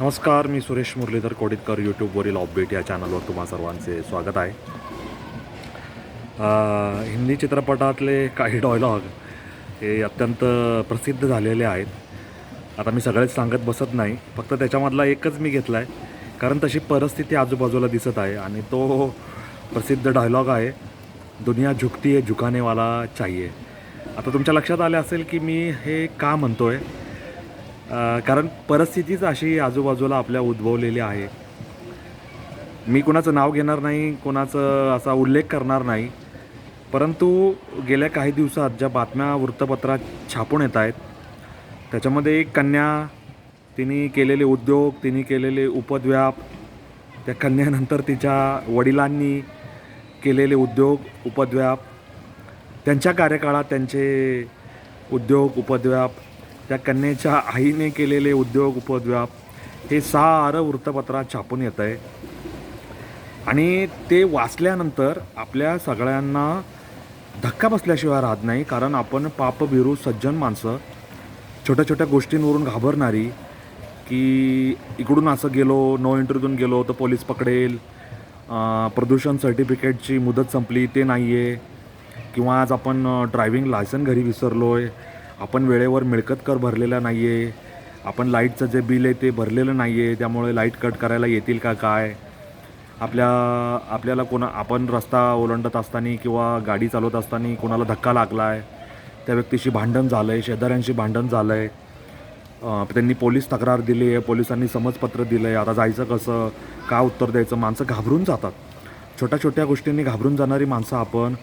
नमस्कार मी सुरेश मुरलीधर कोडितकर यूट्यूबवरील ऑपडेट या चॅनलवर तुम्हा सर्वांचे स्वागत आहे. हिंदी चित्रपटातले काही डायलॉग हे अत्यंत प्रसिद्ध झालेले आहेत. आता मी सगळेच सांगत बसत नाही फक्त त्याच्यामधला एकच मी घेतला आहे कारण तशी परिस्थिती आजूबाजूला दिसत आहे आणि तो प्रसिद्ध डायलॉग आहे दुनिया झुकती आहे झुकानेवाला चाहिए आता तुमच्या लक्षात आले असेल की मी हे का म्हणतो आहे कारण परिस्थितीच अशी आजूबाजूला आपल्या उद्भवलेली आहे. मी कुणाचं नाव घेणार नाही कोणाचं असा उल्लेख करणार नाही. परंतु गेल्या काही दिवसात ज्या बातम्या वृत्तपत्रात छापून येत आहेत त्याच्यामध्ये एक कन्या तिने केलेले उद्योग तिने केलेले उपद्व्याप त्या कन्यानंतर तिच्या वडिलांनी केलेले उद्योग उपद्व्याप त्यांच्या कार्यकाळात त्यांचे उद्योग उपद्व्याप त्या कन्येच्या आईने केलेले उद्योग उपद्व्याप हे सारं वृत्तपत्रात छापून येत आहे. आणि ते वाचल्यानंतर आपल्या सगळ्यांना धक्का बसल्याशिवाय राहत नाही कारण आपण पापभिरू सज्जन माणसं छोट्या छोट्या गोष्टींवरून घाबरणारी की इकडून असं गेलो नो एंट्रीतून गेलो तर पोलीस पकडेल प्रदूषण सर्टिफिकेटची मुदत संपली ते नाही आहे किंवा आज आपण ड्रायव्हिंग लायसन घरी विसरलो आहे आपण वेळेवर मिळकत कर भरलेला नाही आहे आपण लाईटचं जे बिल आहे ते भरलेलं नाही आहे त्यामुळे लाइट कट करायला येतील का काय? आपल्या आपल्याला कोणा आपण रस्ता ओलांडत असताना किंवा गाडी चालवत असताना कोणाला धक्का लागला आहे त्या व्यक्तीशी भांडण झालं आहे शेजाऱ्यांशी भांडण झालं आहे त्यांनी पोलीस तक्रार दिली आहे पोलिसांनी समजपत्र दिलं आहे आता जायचं कसं? का उत्तर द्यायचं? माणसं घाबरून जातात. छोट्या छोट्या गोष्टींनी घाबरून जाणारी माणसं आपण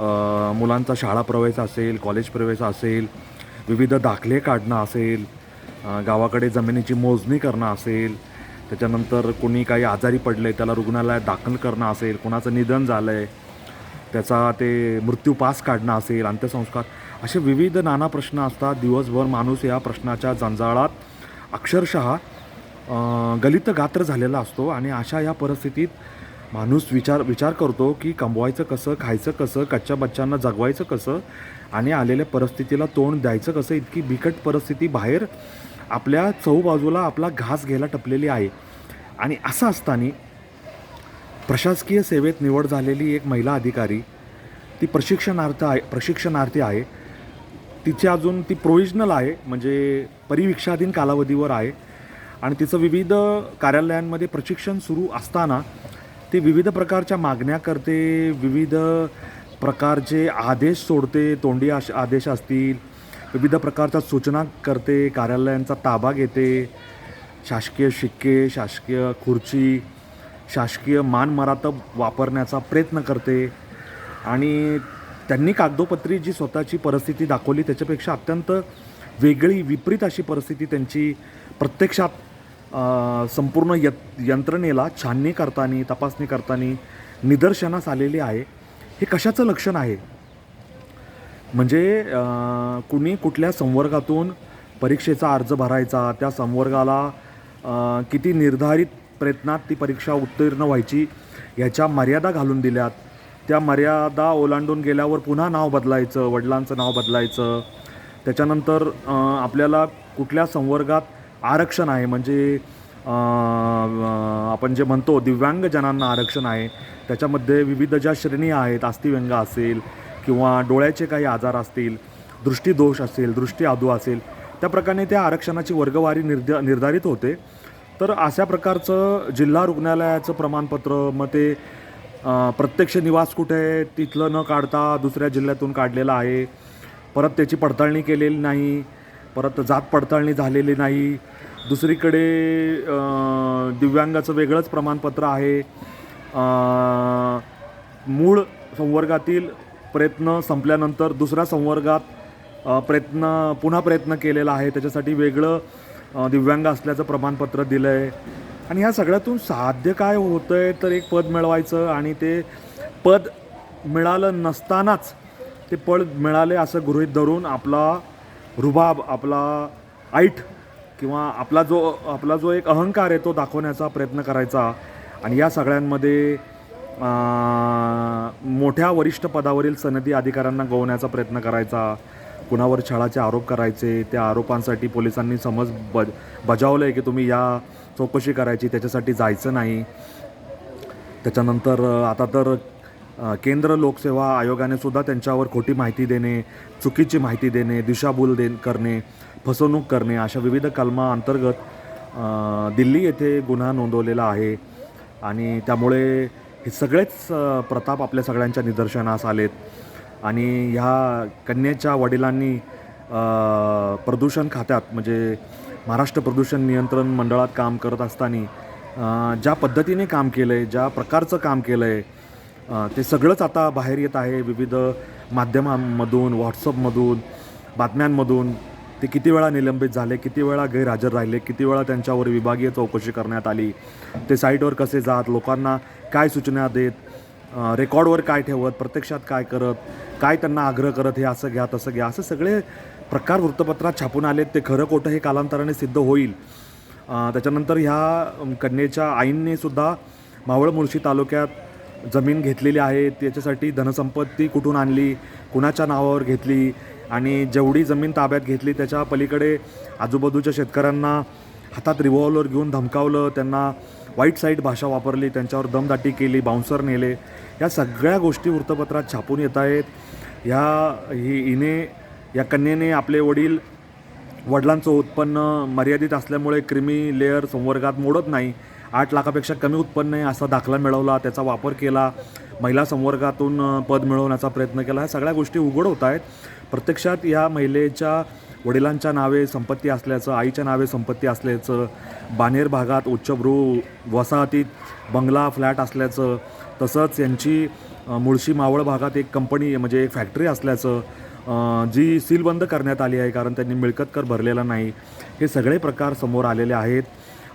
मुलांचा शाळा प्रवेश असेल कॉलेज प्रवेश असेल विविध दाखले काढणं असेल गावाकडे जमिनीची मोजणी करणं असेल त्याच्यानंतर कोणी काही आजारी पडले त्याला रुग्णालयात दाखल करणं असेल कोणाचं निधन झालं आहे त्याचा ते मृत्यू पास काढणं असेल अंत्यसंस्कार असे विविध नाना प्रश्न असतात. दिवसभर माणूस या प्रश्नाच्या जंजाळात अक्षरशः गलितगात्र गलित गात्र झालेला असतो आणि अशा या परिस्थितीत माणूस विचार विचार करतो की कमवायचं कसं खायचं कसं कच्च्या बच्चांना जगवायचं कसं आणि आलेल्या परिस्थितीला तोंड द्यायचं कसं इतकी बिकट परिस्थिती बाहेर आपल्या चहूबाजूला आपला घास घ्यायला टपलेली आहे. आणि असं असताना प्रशासकीय सेवेत निवड झालेली एक महिला अधिकारी ती प्रशिक्षणार्थ आहे प्रशिक्षणार्थी आहे. तिची अजून ती प्रोविजनल आहे म्हणजे परिवीक्षाधीन कालावधीवर आहे. आणि तिचं विविध कार्यालयांमध्ये प्रशिक्षण सुरू असताना ती विविध प्रकारच्या मागण्या करते विविध प्रकारचे आदेश सोडते तोंडी आश आदेश असतील विविध प्रकारच्या सूचना करते कार्यालयांचा ताबा घेते शासकीय शिक्के शासकीय खुर्ची शासकीय मानमरातब वापरण्याचा प्रयत्न करते आणि त्यांनी कागदोपत्री जी स्वतःची परिस्थिती दाखवली त्याच्यापेक्षा अत्यंत वेगळी विपरीत अशी परिस्थिती त्यांची प्रत्यक्षात संपूर्ण य यंत्रणेला छाननी करताना तपासणी करताना निदर्शनास आलेली आहे. हे कशाचं लक्षण आहे? म्हणजे कुणी कुठल्या संवर्गातून परीक्षेचा अर्ज भरायचा त्या संवर्गाला किती निर्धारित प्रयत्नात ती परीक्षा उत्तीर्ण व्हायची ह्याच्या मर्यादा घालून दिल्यात. त्या मर्यादा ओलांडून गेल्यावर पुन्हा नाव बदलायचं वडिलांचं नाव बदलायचं. त्याच्यानंतर आपल्याला कुठल्या संवर्गात आरक्षण आहे. म्हणजे आपण जे म्हणतो दिव्यांगजनांना आरक्षण आहे. त्याच्यामध्ये विविध ज्या श्रेणी आहेत अस्थिव्यंग असेल किंवा डोळ्याचे काही आजार असतील दृष्टीदोष असेल दृष्टी आदू असेल त्या प्रकारे त्या आरक्षणाची वर्गवारी निर्ध निर्धारित होते. तर अशा प्रकारचं जिल्हा रुग्णालयाचं प्रमाणपत्र मग ते प्रत्यक्ष निवास कुठे आहे तिथलं न काढता दुसऱ्या जिल्ह्यातून काढलेलं आहे. परत त्याची पडताळणी केलेली नाही. परत जात पडताळणी झालेली नाही. दुसरीकडे दिव्यांगाचं वेगळंच प्रमाणपत्र आहे. मूळ संवर्गातील प्रयत्न संपल्यानंतर दुसऱ्या संवर्गात प्रयत्न पुन्हा प्रयत्न केलेला आहे. त्याच्यासाठी वेगळं दिव्यांग असल्याचं प्रमाणपत्र दिलं आहे आणि ह्या सगळ्यातून साध्य काय होतं आहे तर एक पद मिळवायचं आणि ते पद मिळालं नसतानाच ते पद मिळाले असं गृहीत धरून आपला रुबाब आपला ऐट किंवा आपला जो आपला जो एक अहंकार आहे तो दाखवण्याचा प्रयत्न करायचा. आणि या सगळ्यांमध्ये मोठ्या वरिष्ठ पदावरील सनदी अधिकाऱ्यांना गोवण्याचा प्रयत्न करायचा. कुणावर छळाचे आरोप करायचे त्या आरोपांसाठी पोलिसांनी समज बज बजावलं आहे की तुम्ही या चौकशी करायची त्याच्यासाठी जायचं नाही. त्याच्यानंतर आता तर केंद्र लोकसेवा आयोगाने सुद्धा त्यांच्यावर खोटी माहिती देणे चुकीची माहिती देणे दिशाभूल दे करणे फसवणूक करणे अशा विविध कलमाअंतर्गत दिल्ली येथे गुन्हा नोंदवलेला आहे. आणि त्यामुळे हे सगळेच प्रताप आपल्या सगळ्यांच्या निदर्शनास आलेत. आणि ह्या कन्येच्या वडिलांनी प्रदूषण खात्यात म्हणजे महाराष्ट्र प्रदूषण नियंत्रण मंडळात काम करत असताना ज्या पद्धतीने काम केलं आहे ज्या प्रकारचं काम केलं आहे ते सगळंच आता बाहेर येत आहे विविध माध्यमांमधून व्हॉट्सअपमधून बातम्यांमधून. ते किती वेळा निलंबित झाले किती वेळा गैरहजर राहिले किती वेळा त्यांच्यावर विभागीय चौकशी करण्यात आली ते साईटवर कसे जात लोकांना काय सूचना देत रेकॉर्डवर काय ठेवत प्रत्यक्षात काय करत काय त्यांना आग्रह करत हे असं घ्या तसं घ्या असं सगळे प्रकार वृत्तपत्रात छापून आलेत. ते खरं खोटं हे कालांतराने सिद्ध होईल. त्याच्यानंतर ह्या कन्येच्या आईंनीसुद्धा मावळ मुळशी तालुक्यात जमीन घेतलेली आहे त्याच्यासाठी धनसंपत्ती कुठून आणली कुणाच्या नावावर घेतली आणि जेवढी जमीन ताब्यात घेतली त्याच्या पलीकडे आजूबाजूच्या शेतकऱ्यांना हातात रिव्हॉल्वर घेऊन धमकावलं त्यांना वाईट साईट भाषा वापरली त्यांच्यावर दमदाटी केली बाउन्सर नेले. या सगळ्या गोष्टी वृत्तपत्रात छापून येत आहेत. ह्या ही हिने या कन्येने आपले वडील वडिलांचं उत्पन्न मर्यादित असल्यामुळे क्रिमी लेअर संवर्गात मोडत नाही. आठ लाखापेक्षा कमी उत्पन्न आहे असा दाखला मिळवला त्याचा वापर केला महिला संवर्गातून पद मिळवण्याचा प्रयत्न केला. ह्या सगळ्या गोष्टी उघड होत आहेत. प्रत्यक्षात या महिलेच्या वडिलांच्या नावे संपत्ती असल्याचं आईच्या नावे संपत्ती असल्याचं बानेर भागात उच्चभ्रू वसाहतीत बंगला फ्लॅट असल्याचं तसंच यांची मुळशी मावळ भागात एक कंपनी म्हणजे एक फॅक्टरी असल्याचं जी सीलबंद करण्यात आली आहे कारण त्यांनी मिळकत कर भरलेला नाही. हे सगळे प्रकार समोर आलेले आहेत.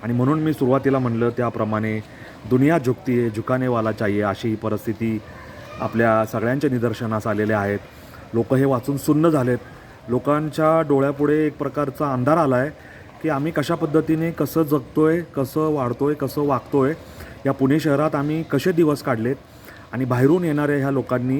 आणि म्हणून मी सुरुवातीला म्हणलं त्याप्रमाणे दुनिया झुकती आहे झुकानेवाला चाहिए अशी ही परिस्थिती आपल्या सगळ्यांच्या निदर्शनास आलेल्या आहेत. लोक हे वाचून सुन्न झालेत. लोकांच्या डोळ्यापुढे एक प्रकारचा अंधार आला आहे की आम्ही कशा पद्धतीने कसं जगतो आहे कसं वाढतो आहे कसं वागतो आहे या पुणे शहरात आम्ही कसे दिवस काढलेत आणि बाहेरून येणाऱ्या ह्या लोकांनी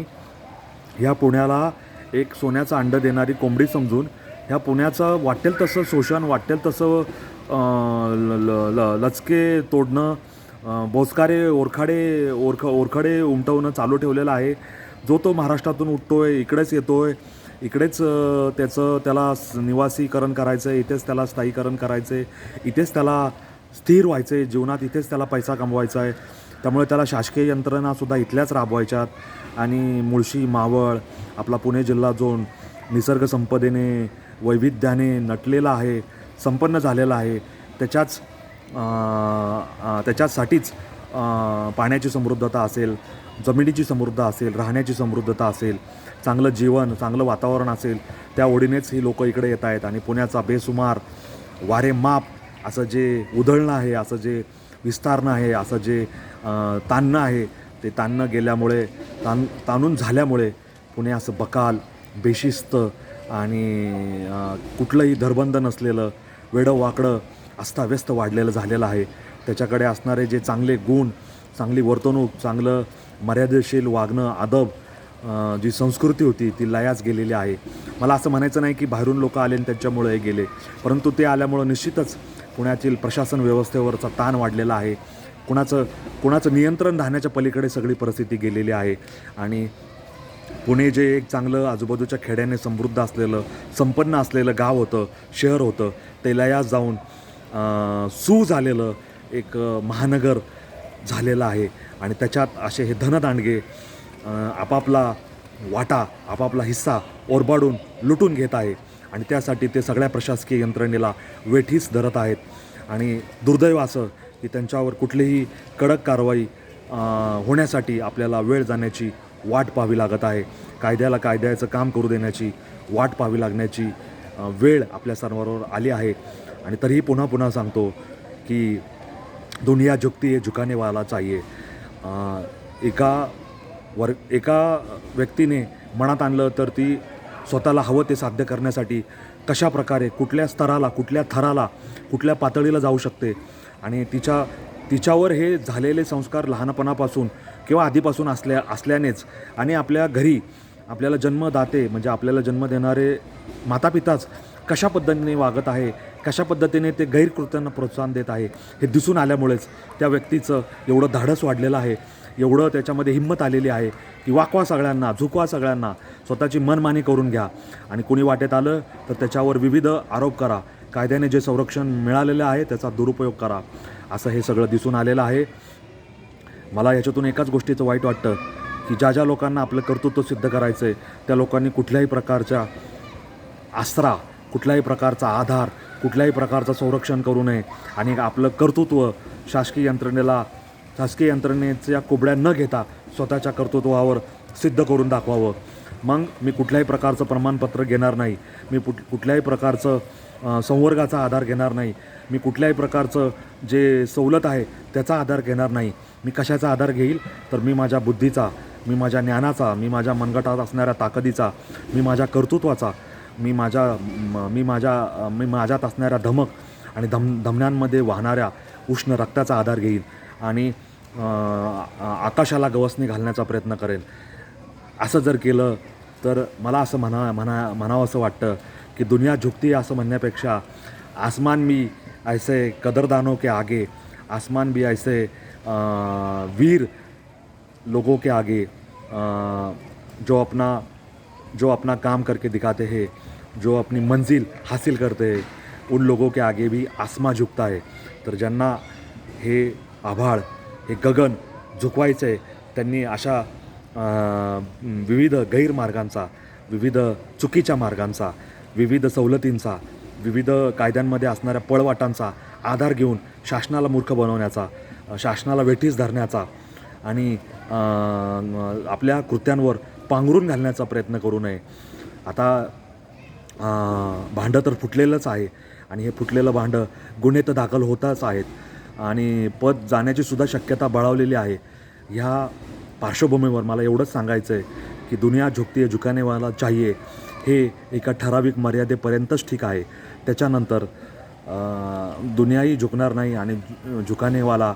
ह्या पुण्याला एक सोन्याचं अंड देणारी कोंबडी समजून ह्या पुण्याचं वाटेल तसं शोषण वाटेल तसं ल- ल- ल- लचके तोडणं अं, बोचकारे ओरखाडे ओरख ओरखडे उमटवणं चालू ठेवलेलं आहे. जो तो महाराष्ट्रातून उठतो आहे इकडेच येतो आहे इकडेच त्याचं त्याला निवासीकरण करायचं आहे इथेच त्याला स्थायीकरण करायचं आहे इथेच त्याला स्थिर व्हायचं आहे जीवनात इथेच त्याला पैसा कमवायचा आहे त्यामुळे त्याला शासकीय यंत्रणासुद्धा इथल्याच राबवायच्यात. आणि मुळशी मावळ आपला पुणे जिल्हा जो निसर्गसंपदेने वैविध्याने नटलेला आहे संपन्न झालेला आहे. त्याच्याच त्याच्यासाठीच पाण्याची समृद्धता असेल जमिनीची समृद्ध असेल राहण्याची समृद्धता असेल चांगलं जीवन चांगलं वातावरण असेल त्या ओढीनेच ही लोकं इकडे येत आहेत आणि पुण्याचा बेसुमार वारे माप असं जे उधळणं आहे असं जे विस्तारणं आहे असं जे ताणणं आहे ते ताणणं गेल्यामुळे ताण ताणून झाल्यामुळे पुणे असं बकाल बेशिस्त आणि कुठलंही धरबंध नसलेलं वेडं वाकडं अस्ताव्यस्त वाढलेलं झालेलं आहे. त्याच्याकडे असणारे जे चांगले गुण चांगली वर्तणूक चांगलं मर्यादेशील वागणं आदब जी संस्कृती होती ती लयाच गेलेली आहे. मला असं म्हणायचं नाही की बाहेरून लोक आले आणि त्यांच्यामुळे हे गेले परंतु ते आल्यामुळं निश्चितच पुण्यातील प्रशासन व्यवस्थेवरचा ताण वाढलेला आहे. कुणाचं कुणाचं नियंत्रण राहण्याच्या पलीकडे सगळी परिस्थिती गेलेली आहे. आणि पुणे जे एक चांगलं आजूबाजूच्या खेड्याने समृद्ध असलेलं संपन्न असलेलं गाव होतं शहर होतं ते या जाऊन सू झालेलं एक महानगर झालेलं आहे. आणि त्याच्यात असे हे धनदांडगे आपापला वाटा आपापला हिस्सा ओरबाडून लुटून घेत आहे. आणि त्यासाठी ते सगळ्या प्रशासकीय यंत्रणेला वेठीस धरत आहेत. आणि दुर्दैव असं की त्यांच्यावर कुठलीही कडक कारवाई होण्यासाठी आपल्याला वेळ जाण्याची वाट पाहावी लागत आहे. कायद्याला कायद्याचं काम करू देण्याची वाट पाहावी लागण्याची वेळ आपल्या सर्वांवर आली आहे. आणि तरीही पुन्हा पुन्हा सांगतो की दुनिया झुकती है झुकाने वाला चाहिए एका वर एका व्यक्तीने मनात आणलं तर ती स्वतःला हवं ते साध्य करण्यासाठी कशा प्रकारे कुठल्या स्तराला कुठल्या थराला कुठल्या पातळीला जाऊ शकते. आणि तिच्या तिच्यावर हे झालेले संस्कार लहानपणापासून किंवा आधीपासून असल्या असल्यानेच आणि आपल्या घरी आपल्याला जन्मदाते म्हणजे आपल्याला जन्म देणारे मातापिताच कशा पद्धतीने वागत आहे कशा पद्धतीने ते गैरकृत्यांना प्रोत्साहन देत आहे हे दिसून आल्यामुळेच त्या व्यक्तीचं एवढं धाडस वाढलेलं आहे एवढं त्याच्यामध्ये हिंमत आलेली आहे की वाकवा सगळ्यांना झुकवा सगळ्यांना स्वतःची मनमानी करून घ्या. आणि कुणी वाटेत आलं तर त्याच्यावर विविध आरोप करा. कायद्याने जे संरक्षण मिळालेलं आहे त्याचा दुरुपयोग करा. असं हे सगळं दिसून आलेलं आहे. मला याच्यातून एकाच गोष्टीचं वाईट वाटतं की ज्या ज्या लोकांना आपलं कर्तृत्व सिद्ध करायचं आहे त्या लोकांनी कुठल्याही प्रकारच्या आसरा कुठल्याही प्रकारचा आधार कुठल्याही प्रकारचं संरक्षण करू नये. आणि आपलं कर्तृत्व शासकीय यंत्रणेला शासकीय यंत्रणेच्या कोबड्या न घेता स्वतःच्या कर्तृत्वावर सिद्ध करून दाखवावं. मग मी कुठल्याही प्रकारचं प्रमाणपत्र घेणार नाही. मी कुठ कुठल्याही प्रकारचं संवर्गाचा आधार घेणार नाही. मी कुठल्याही प्रकारचं जे सवलत आहे त्याचा आधार घेणार नाही. मी कशाचा आधार घेईल? तर मी माझ्या बुद्धीचा मी माझ्या ज्ञानाचा मी माझ्या मनगटात असणाऱ्या ताकदीचा मी माझ्या कर्तृत्वाचा मी माझ्या मी माझ्या मी माझ्यात असणाऱ्या धमक आणि धम धमन्यांमध्ये वाहणाऱ्या उष्ण रक्ताचा आधार घेईल आणि आकाशाला गवसणी घालण्याचा प्रयत्न करेन असं जर केलं तर मला असं म्हणा म्हणा म्हणावं असं वाटतं की दुनिया झुकती है असं म्हणण्यापेक्षा आसमान भी ऐसे कदरदानों के आगे आसमान भी ऐसे वीर लोगों के आगे जो अपना जो अपना काम करके दिखाते हैं जो अपनी मंजिल हासिल करते हैं उन लोगों के आगे भी आसमा झुकता है। तर ज्यांना हे आभाळ हे गगन झुकवायचं आहे त्यांनी अशा विविध गैरमार्गांचा विविध चुकीच्या मार्गांचा विविध सवलतींचा विविध कायद्यांमध्ये असणाऱ्या पळवाटांचा आधार घेऊन शासनाला मूर्ख बनवण्याचा शासनाला वेठीस धरण्याचा आणि आपल्या कृत्यांवर पांघरून घालण्याचा प्रयत्न करू नये. आता भांडं तर फुटलेलंच आहे आणि हे फुटलेलं भांडं गुन्हे तर दाखल होताच आहेत आणि पद जाण्याची सुद्धा शक्यता बळावलेली आहे. ह्या पार्श्वभूमीवर मला एवढंच सांगायचं आहे की दुनिया झुकती आहे झुकानेवाला चाहिए हे एका ठराविक मर्यादेपर्यंतच ठीक आहे. त्याच्यानंतर दुनियाही झुकणार नाही आणि झुकानेवाला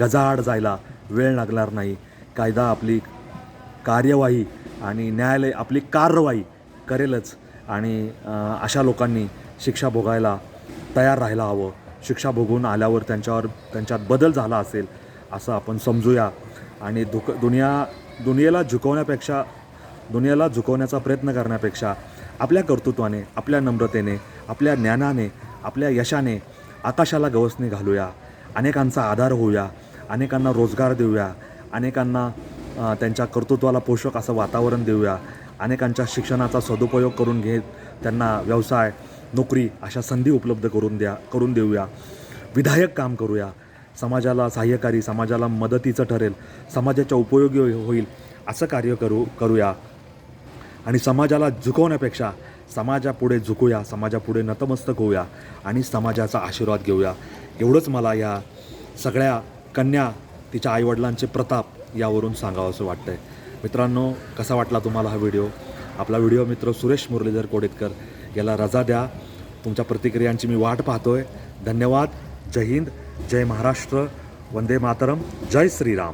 गजाआड जायला वेळ लागणार नाही. कायदा आपली कार्यवाही आणि न्यायालय आपली कारवाई करेलच आणि अशा लोकांनी शिक्षा भोगायला तयार राहायला हवं. शिक्षा भोगून आल्यावर त्यांच्यावर त्यांच्यात बदल झाला असेल असं आपण समजूया. आणि दुक दुनिया दुनियेला झुकवण्यापेक्षा दुनियाला झुकवण्याचा प्रयत्न करण्यापेक्षा आपल्या कर्तृत्वाने आपल्या नम्रतेने आपल्या ज्ञानाने आपल्या यशाने आकाशाला गवसणी घालूया अनेकांचा आधार होऊया अनेकांना रोजगार देऊया अनेकांना त्यांच्या कर्तृत्वाला पोषक असं वातावरण देऊया अनेकांच्या शिक्षणाचा सदुपयोग करून घेत त्यांना व्यवसाय नोकरी अशा संधी उपलब्ध करून द्या करून देऊया. विधायक काम करूया. समाजाला सहाय्यकारी समाजाला मदतीचं ठरेल समाजाच्या उपयोगी होईल असं कार्य करू करूया. आणि समाजाला झुकवण्यापेक्षा समाजापुढे झुकूया समाजापुढे नतमस्तक होऊया आणि समाजाचा आशीर्वाद घेऊया. एवढंच मला या सगळ्या कन्या तिच्या आईवडिलांचे प्रताप यावरून सांगावं असं वाटतं आहे मित्रांनो कसा वाटला तुम्हाला हा व्हिडिओ? आपला व्हिडिओ मित्र सुरेश मुरलीधर कोडेतकर याला रजा द्या. तुमच्या प्रतिक्रियांची मी वाट पाहतोय. धन्यवाद. जय हिंद. जय महाराष्ट्र. वंदे मातरम. जय श्रीराम.